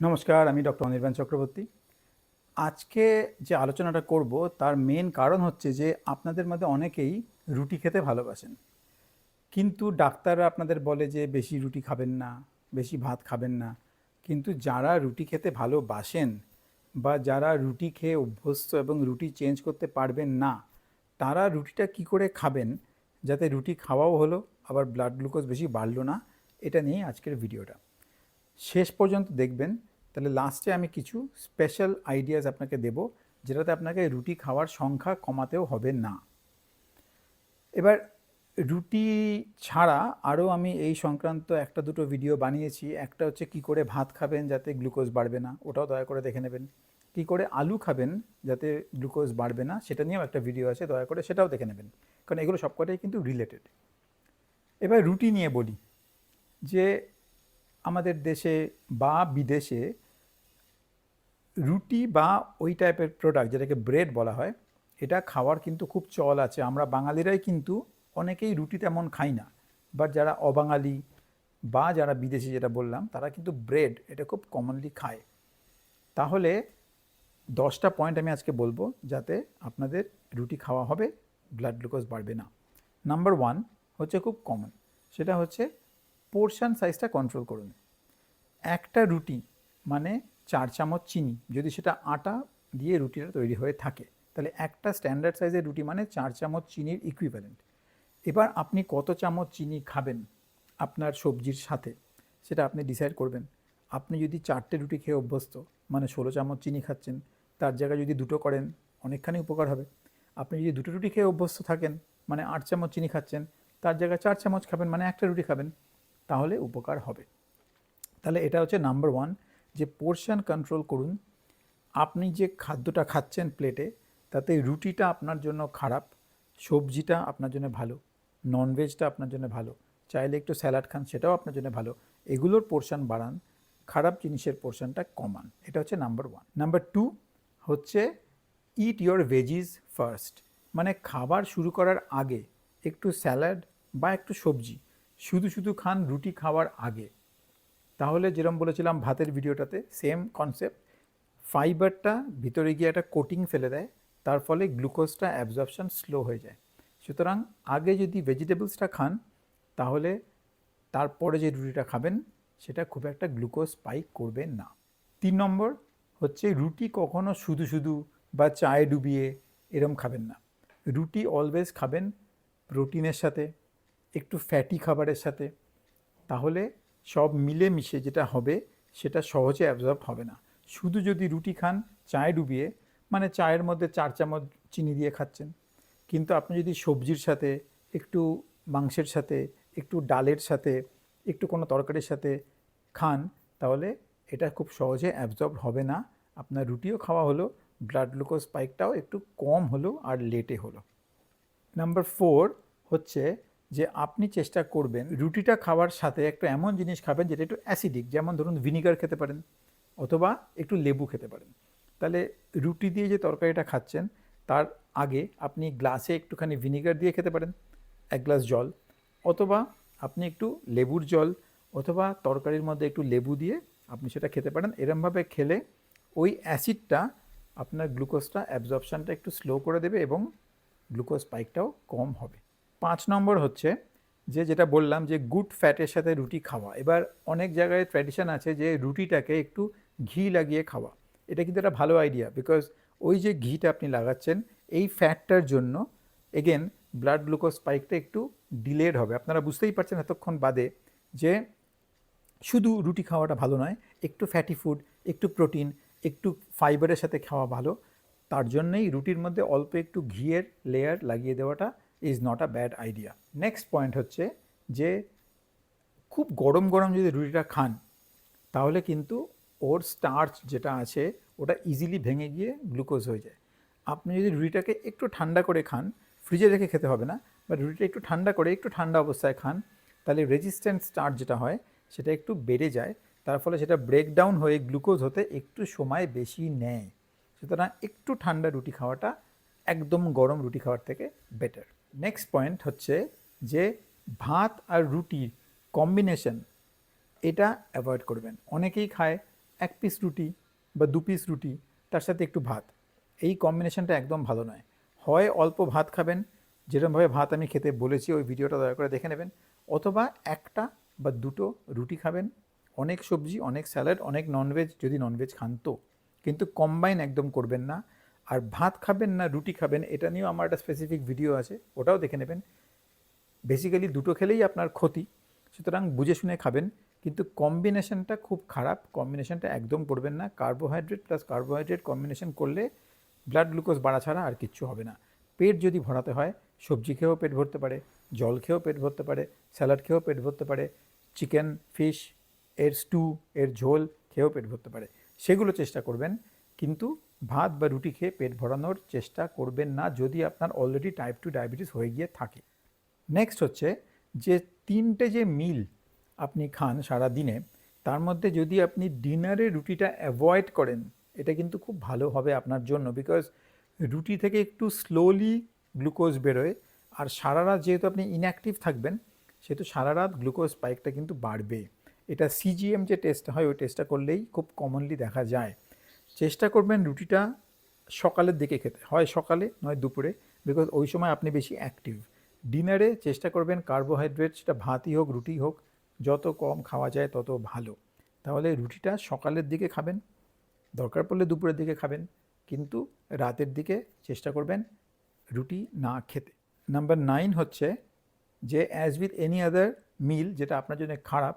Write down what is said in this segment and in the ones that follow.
নমস্কার, আমি ডক্টর অনির্বাণ চক্রবর্তী। আজকে যে আলোচনাটা করব, তার মেন কারণ হচ্ছে যে আপনাদের মধ্যে অনেকেই রুটি খেতে ভালোবাসেন। কিন্তু ডাক্তাররা আপনাদের বলে যে বেশি রুটি খাবেন না, বেশি ভাত খাবেন না। কিন্তু যারা রুটি খেতে ভালোবাসেন বা যারা রুটি খেয়ে অভ্যস্ত এবং রুটি চেঞ্জ করতে পারবেন না, তারা রুটিটা কি করে খাবেন? যাতে রুটি খাওয়াও হলো, আবার ব্লাড গ্লুকোজ বেশি বাড়লো না, এটা নিয়ে আজকের ভিডিওটা শেষ পর্যন্ত দেখবেন তাহলে লাস্টে আমি কিছু স্পেশাল আইডিয়াস আপনাকে দেব, যেটাতে আপনাকে রুটি খাওয়ার সংখ্যা কমাতেও হবে না। এবার রুটি ছাড়া আরও আমি এই সংক্রান্ত একটা দুটো ভিডিও বানিয়েছি। একটা হচ্ছে কি করে ভাত খাবেন যাতে গ্লুকোজ বাড়বে না, ওটাও দয়া করে দেখে নেবেন। কি করে আলু খাবেন যাতে গ্লুকোজ বাড়বে না, সেটা নিয়েও একটা ভিডিও আছে, দয়া করে সেটাও দেখে নেবেন। কারণ এগুলো সবকটাই কিন্তু রিলেটেড এবার রুটি নিয়ে বলি। যে আমাদের দেশে বা বিদেশে রুটি বা ওই টাইপের প্রোডাক্ট যেটাকে ব্রেড বলা হয়, এটা খাওয়ার কিন্তু খুব চল আছে। আমরা বাঙালিরাই কিন্তু অনেকেই রুটি তেমন খাই না। বাট যারা অবাঙালি বা যারা বিদেশি যেটা বললাম, তারা কিন্তু ব্রেড এটা খুব কমনলি খায়। তাহলে দশটা পয়েন্ট আমি আজকে বলব যাতে আপনাদের রুটি খাওয়া হবে ব্লাড গ্লুকোজ বাড়বে না। নাম্বার ওয়ান হচ্ছে খুব কমন সেটা হচ্ছে পোর্শন সাইজটা কন্ট্রোল করুন। একটা রুটি মানে চার চামচ চিনি। যদি সেটা আটা দিয়ে রুটিটা তৈরি হয়ে থাকে, তাহলে একটা স্ট্যান্ডার্ড সাইজের রুটি মানে চার চামচ চিনির ইকুইভ্যালেন্ট এবার আপনি কত চামচ চিনি খাবেন আপনার সবজির সাথে, সেটা আপনি ডিসাইড করবেন। আপনি যদি চারটে রুটি খেয়ে অভ্যস্ত মানে ষোলো চামচ চিনি খাচ্ছেন, তার জায়গায় যদি দুটো করেন, অনেকখানি উপকার হবে। আপনি যদি দুটো রুটি খেয়ে অভ্যস্ত থাকেন মানে আট চামচ চিনি খাচ্ছেন, তার জায়গায় চার চামচ খাবেন মানে একটা রুটি খাবেন, তাহলে উপকার হবে। তাহলে এটা হচ্ছে নাম্বার ওয়ান যে পোর্শন কন্ট্রোল করুন, আপনি যে খাদ্যটা খাচ্ছেন প্লেটে তাতে রুটিটা আপনার জন্য খারাপ, সবজিটা আপনার জন্য ভালো ননভেজটা আপনার জন্য ভালো, চাইলে একটু স্যালাড খান সেটাও আপনার জন্য ভালো, এগুলোর পোর্শন বাড়ান, খারাপ জিনিসের পোর্শনটা কমান, এটা হচ্ছে নাম্বার ওয়ান নাম্বার টু হচ্ছে ইট ইয়োর ভেজিস ফার্স্ট মানে খাবার শুরু করার আগে একটু স্যালাড বা একটু সবজি, শুধু শুধু খান রুটি খাওয়ার আগে। তাহলে যেরকম বলেছিলাম ভাতের ভিডিওটাতে সেম কনসেপ্ট ফাইবারটা ভিতরে গিয়ে একটা কোটিং ফেলে দেয়, তার ফলে গ্লুকোজটা অ্যাবজর্পশন স্লো হয়ে যায়। সুতরাং আগে যদি ভেজিটেবলসটা খান, তাহলে তারপরে যে রুটিটা খাবেন, সেটা খুব একটা গ্লুকোজ স্পাইক করবে না। তিন নম্বর হচ্ছে রুটি কখনো শুধু শুধু বা চায়ে ডুবিয়ে এরম খাবেন না। রুটি অলওয়েজ খাবেন প্রোটিনের সাথে, একটু ফ্যাটি খাবারের সাথে। তাহলে সব মিলে মিশে যেটা হবে, সেটা সহজে অ্যাবজর্ব হবে না। শুধু যদি রুটি খান, চায়ে ডুবিয়ে মানে চায়ের মধ্যে চার চামচ চিনি দিয়ে খাচ্ছেন। কিন্তু আপনি যদি সবজির সাথে, একটু মাংসের সাথে, একটু ডালের সাথে, একটু কোনো তরকারির সাথে খান, তাহলে এটা খুব সহজে অ্যাবজর্ব হবে না। আপনার রুটিও খাওয়া হলো ব্লাড গ্লুকোজ স্পাইকটাও একটু কম হলো আর লেটে হলো। নাম্বার ফোর হচ্ছে যে আপনি চেষ্টা করবেন রুটিটা খাওয়ার সাথে একটা এমন জিনিস খাবেন যেটা একটু অ্যাসিডিক যেমন ধরুন ভিনিগার খেতে পারেন অথবা একটু লেবু খেতে পারেন। তাহলে রুটি দিয়ে যে তরকারিটা খাচ্ছেন, তার আগে আপনি গ্লাসে একটুখানি ভিনিগার দিয়ে খেতে পারেন, এক গ্লাস জল, অথবা আপনি একটু লেবুর জল, অথবা তরকারির মধ্যে একটু লেবু দিয়ে আপনি সেটা খেতে পারেন। এরমভাবে খেলে ওই অ্যাসিডটা আপনার গ্লুকোজটা অ্যাবজর্পশনটা একটু স্লো করে দেবে এবং গ্লুকোজ স্পাইকটাও কম হবে। পাঁচ নম্বর হচ্ছে যে যেটা বললাম যে গুড ফ্যাটের সাথে রুটি খাওয়া। এবার অনেক জায়গায় ট্র্যাডিশন আছে যে রুটিটাকে একটু ঘি লাগিয়ে খাওয়া। এটা কিন্তু একটা ভালো আইডিয়া বিকজ ওই যে ঘিটা আপনি লাগাচ্ছেন, এই ফ্যাটটার জন্য এগেন ব্লাড গ্লুকোজ স্পাইকটা একটু ডিলেড হবে। আপনারা বুঝতেই পারছেন এতক্ষণ বাদে যে শুধু রুটি খাওয়াটা ভালো নয়, একটু ফ্যাটি ফুড একটু প্রোটিন একটু ফাইবারের সাথে খাওয়া ভালো। তার জন্যই রুটির মধ্যে অল্প একটু ঘিয়ের লেয়ার লাগিয়ে দেওয়াটা is not a bad idea next point হচ্ছে যে খুব গরম গরম যদি রুটিটা খান, তাহলে কিন্তু ওর স্টার্চ যেটা আছে, ওটা ইজিলি ভেঙে গিয়ে গ্লুকোজ হয়ে যায়। আপনি যদি রুটিটাকে একটু ঠান্ডা করে খান ফ্রিজে রেখে খেতে হবে না বা রুটিটা একটু ঠান্ডা করে, একটু ঠান্ডা অবস্থায় খান, তাহলে রেজিস্ট্যান্ট স্টার্চ যেটা হয়, সেটা একটু বেড়ে যায়, তার ফলে সেটা ব্রেকডাউন হয়ে গ্লুকোজ হতে একটু সময় বেশি নেয়। সুতরাং একটু ঠান্ডা রুটি খাওয়াটা একদম গরম রুটি খাওয়ার থেকে বেটার নেক্সট পয়েন্ট হচ্ছে যে ভাত আর রুটির কম্বিনেশন এটা অ্যাভয়েড করবেন। অনেকেই খায় এক পিস রুটি বা দু পিস রুটি, তার সাথে একটু ভাত। এই কম্বিনেশনটা একদম ভালো নয়। হয় অল্প ভাত খাবেন যেরকমভাবে ভাত আমি খেতে বলেছি, ওই ভিডিওটা দয়া করে দেখে নেবেন। অথবা একটা বা দুটো রুটি খাবেন, অনেক সবজি, অনেক স্যালাড অনেক ননভেজ যদি ননভেজ খান তো। কিন্তু কম্বাইন একদম করবেন না। আর ভাত খাবেন না, রুটি খাবেন, এটা নিয়েও আমার একটা স্পেসিফিক ভিডিও আছে, ওটাও দেখে নেবেন। বেসিক্যালি দুটো খেলেই আপনার ক্ষতি, সুতরাং বুঝে শুনে খাবেন, কিন্তু কম্বিনেশনটা খুব খারাপ কম্বিনেশনটা একদম করবেন না কার্বোহাইড্রেট প্লাস কার্বোহাইড্রেট কম্বিনেশন করলে ব্লাড গ্লুকোজ বাড়া ছাড়া আর কিচ্ছু হবে না। পেট যদি ভরাতে হয়, সবজি খেয়েও পেট ভরতে পারে, জল খেয়েও পেট ভরতে পারে স্যালাড খেয়েও পেট ভরতে পারে চিকেন ফিশ এর স্টু এর ঝোল খেয়েও পেট ভরতে পারে। সেগুলো চেষ্টা করবেন, কিন্তু ভাত বা রুটি খেয়ে পেট ভরানোর চেষ্টা করবেন না যদি আপনার অলরেডি টাইপ টু ডায়াবেটিস হয়ে গিয়ে থাকে। নেক্সট হচ্ছে যে তিনটে যে মিল আপনি খান সারা দিনে তার মধ্যে যদি আপনি ডিনারে রুটিটা অ্যাভয়েড করেন, এটা কিন্তু খুব ভালো হবে আপনার জন্য বিকজ রুটি থেকে একটু স্লোলি গ্লুকোজ বেরোয়। আর সারা রাত যেহেতু আপনি ইনঅ্যাক্টিভ থাকবেন, সেহেতু সারা রাত গ্লুকোজ স্পাইকটা কিন্তু বাড়বে। এটা সিজিএম যে টেস্ট হয়, ওই টেস্টটা করলেই খুব কমনলি দেখা যায়। চেষ্টা করবেন রুটিটা সকালের দিকে খেতে। হয় সকালে, নয় দুপুরে। বিকজ ওই সময় আপনি বেশি অ্যাক্টিভ ডিনারে চেষ্টা করবেন কার্বোহাইড্রেট সেটা ভাতই হোক রুটি হোক, যত কম খাওয়া যায় তত ভালো। তাহলে রুটিটা সকালের দিকে খাবেন, দরকার পড়লে দুপুরের দিকে খাবেন, কিন্তু রাতের দিকে চেষ্টা করবেন রুটি না খেতে। নাম্বার নাইন হচ্ছে যে as with any other meal যেটা আপনার জন্য খারাপ,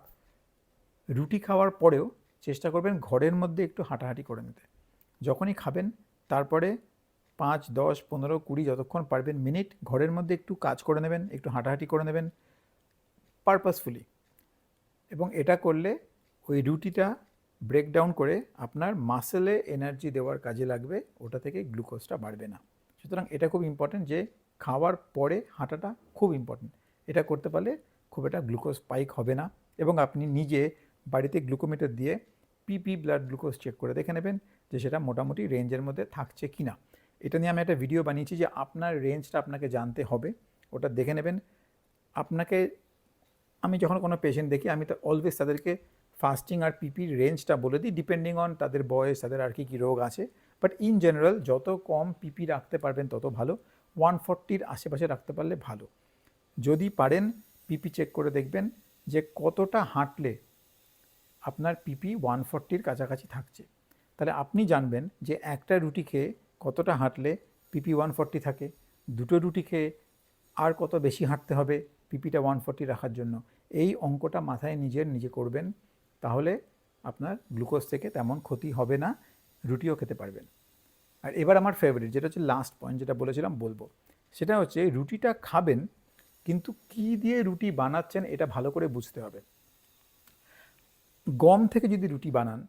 রুটি খাওয়ার পরেও চেষ্টা করবেন ঘরের মধ্যে একটু হাঁটাহাঁটি করে নিতে। যখনই খাবেন, তারপরে পাঁচ, দশ, পনেরো, কুড়ি যতক্ষণ পারবেন মিনিট ঘরের মধ্যে একটু কাজ করে নেবেন, একটু হাঁটাহাঁটি করে নেবেন পারপাসফুলি এবং এটা করলে ওই রুটিটা ব্রেকডাউন করে আপনার মাসেলে এনার্জি দেওয়ার কাজে লাগবে, ওটা থেকে গ্লুকোজটা বাড়বে না। সুতরাং এটা খুব ইম্পর্টেন্ট যে খাওয়ার পরে হাঁটাটা খুব ইম্পর্টেন্ট এটা করতে পারলে খুব একটা গ্লুকোজ স্পাইক হবে না এবং আপনি নিজে বাড়িতে গ্লুকোমিটার দিয়ে পিপি ব্লাড গ্লুকোজ চেক করে দেখে নেবেন যে সেটা মোটামুটি রেঞ্জের মধ্যে থাকছে কি না এটা নিয়ে আমি একটা ভিডিও বানিয়েছি যে আপনার রেঞ্জটা আপনাকে জানতে হবে। ওটা দেখে নেবেন। আপনাকে, আমি যখন কোনো পেশেন্ট দেখি, আমি তো অলওয়েজ তাদেরকে ফাস্টিং আর পিপির রেঞ্জটা বলে দিই ডিপেন্ডিং অন তাদের বয়স, তাদের আর কি, কী রোগ আছে। বাট ইন জেনারেল যত কম পিপি রাখতে পারবেন, তত ভালো। ওয়ান ফর্টির আশেপাশে রাখতে পারলে ভালো। যদি পারেন পিপি চেক করে দেখবেন যে কতটা হাঁটলে আপনার পিপি ওয়ান ফর্টির কাছাকাছি থাকছে। তাহলে আপনি জানবেন যে একটা রুটি খেয়ে কতটা হাঁটলে পিপি ওয়ান ফর্টি থাকে, দুটো রুটি খেয়ে আর কত বেশি হাঁটতে হবে পিপিটা ওয়ান ফর্টি রাখার জন্য। এই অঙ্কটা মাথায় নিজের নিজে করবেন, তাহলে আপনার গ্লুকোজ থেকে তেমন ক্ষতি হবে না, রুটিও খেতে পারবেন। আর এবার আমার ফেভারিট যেটা হচ্ছে লাস্ট পয়েন্ট যেটা বলেছিলাম, বলব। সেটা হচ্ছে রুটিটা খাবেন, কিন্তু কি দিয়ে রুটি বানাচ্ছেন এটা ভালো করে বুঝতে হবে। গম থেকে যদি রুটি বানান,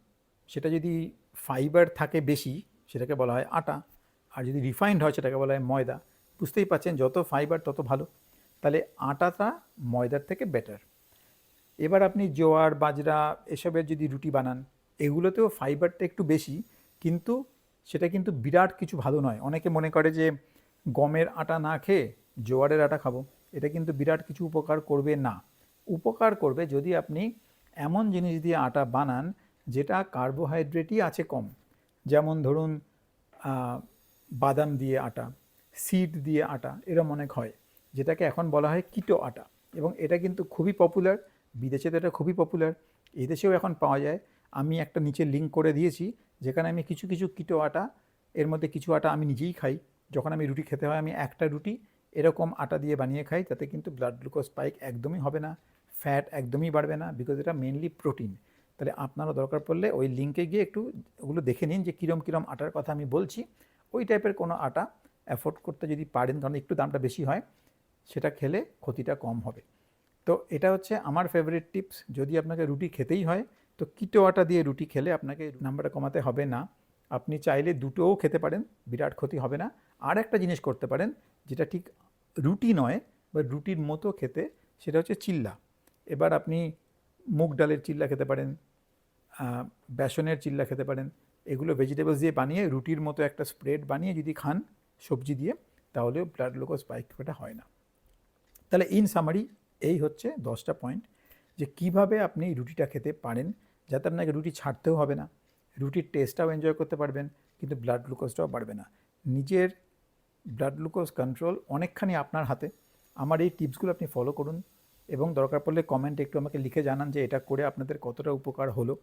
সেটা যদি ফাইবার থাকে বেশি, সেটাকে বলা হয় আটা। আর যদি রিফাইন্ড হয়, সেটাকে বলা হয় ময়দা। বুঝতেই পাচ্ছেন যত ফাইবার, তত ভালো। তাহলে আটাটা ময়দার থেকে বেটার এবার আপনি জোয়ার, বাজরা, এসবের যদি রুটি বানান, এগুলোতেও ফাইবারটা একটু বেশি, কিন্তু সেটা কিন্তু বিরাট কিছু ভালো নয়। অনেকে মনে করে যে গমের আটা না খেয়ে জোয়ারের আটা খাব। এটা কিন্তু বিরাট কিছু উপকার করবে না। উপকার করবে যদি আপনি এমন জিনিস দিয়ে আটা বানান যেটা কার্বোহাইড্রেটই আছে কম। যেমন ধরুন বাদাম দিয়ে আটা সিড দিয়ে আটা, এরম অনেক হয়, যেটাকে এখন বলা হয় কিটো আটা। এবং এটা কিন্তু খুবই পপুলার বিদেশে তো এটা খুবই পপুলার এদেশেও এখন পাওয়া যায়। আমি একটা নিচে লিঙ্ক করে দিয়েছি, যেখানে আমি কিছু কিছু কিটো আটা, এর মধ্যে কিছু আটা আমি নিজেই খাই। যখন আমি রুটি খেতে হয়, আমি একটা রুটি এরকম আটা দিয়ে বানিয়ে খাই, তাতে কিন্তু ব্লাড গ্লুকোজ স্পাইক একদমই হবে না ফ্যাট একদমই বাড়বে না বিকজ এটা মেনলি প্রোটিন তাহলে আপনারা দরকার পড়লে ওই লিঙ্কে গিয়ে একটু ওগুলো দেখে নিন যে কীরম কীরম আটার কথা আমি বলছি। ওই টাইপের কোনো আটা অ্যাফোর্ড করতে যদি পারেন, কারণ একটু দামটা বেশি হয়, সেটা খেলে ক্ষতিটা কম হবে। তো এটা হচ্ছে আমার ফেভারিট টিপস যদি আপনাকে রুটি খেতেই হয়, তো কিটো আটা দিয়ে রুটি খেলে আপনাকে নাম্বারটা কমাতে হবে না। আপনি চাইলে দুটোও খেতে পারেন, বিরাট ক্ষতি হবে না। আর একটা জিনিস করতে পারেন, যেটা ঠিক রুটি নয় বা রুটির মতো খেতে, সেটা হচ্ছে চিল্লা। এবার আপনি মুগ ডালের চিল্লা খেতে পারেন বেসনের চিল্লা খেতে পারেন। এগুলো ভেজিটেবলস দিয়ে বানিয়ে রুটির মতো একটা স্প্রেড বানিয়ে যদি খান সবজি দিয়ে, তাহলেও ব্লাড গ্লুকোজ স্পাইকটা হয় না। তাহলে ইন সামারি এই হচ্ছে দশটা পয়েন্ট যে কীভাবে আপনি রুটিটা খেতে পারেন যাতে আপনাকে রুটি ছাড়তেও হবে না। রুটির টেস্টটাও এনজয় করতে পারবেন, কিন্তু ব্লাড গ্লুকোজটাও বাড়বে না। নিজের ব্লাড গ্লুকোজ কন্ট্রোল অনেকখানি আপনার হাতে। আমার এই টিপসগুলো আপনি ফলো করুন এবং দরকার পড়লে কমেন্টে একটু আমাকে লিখে জানান যে এটা করে আপনাদের কতটা উপকার হলো।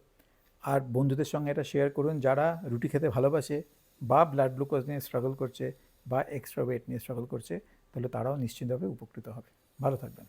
আর বন্ধুদের সঙ্গে এটা শেয়ার করুন যারা রুটি খেতে ভালোবাসে বা ব্লাড গ্লুকোজ নিয়ে স্ট্রাগল করছে বা এক্সট্রা ওয়েট নিয়ে স্ট্রাগল করছে, তাহলে তারাও নিশ্চিন্তভাবে উপকৃত হবে। ভালো থাকবেন।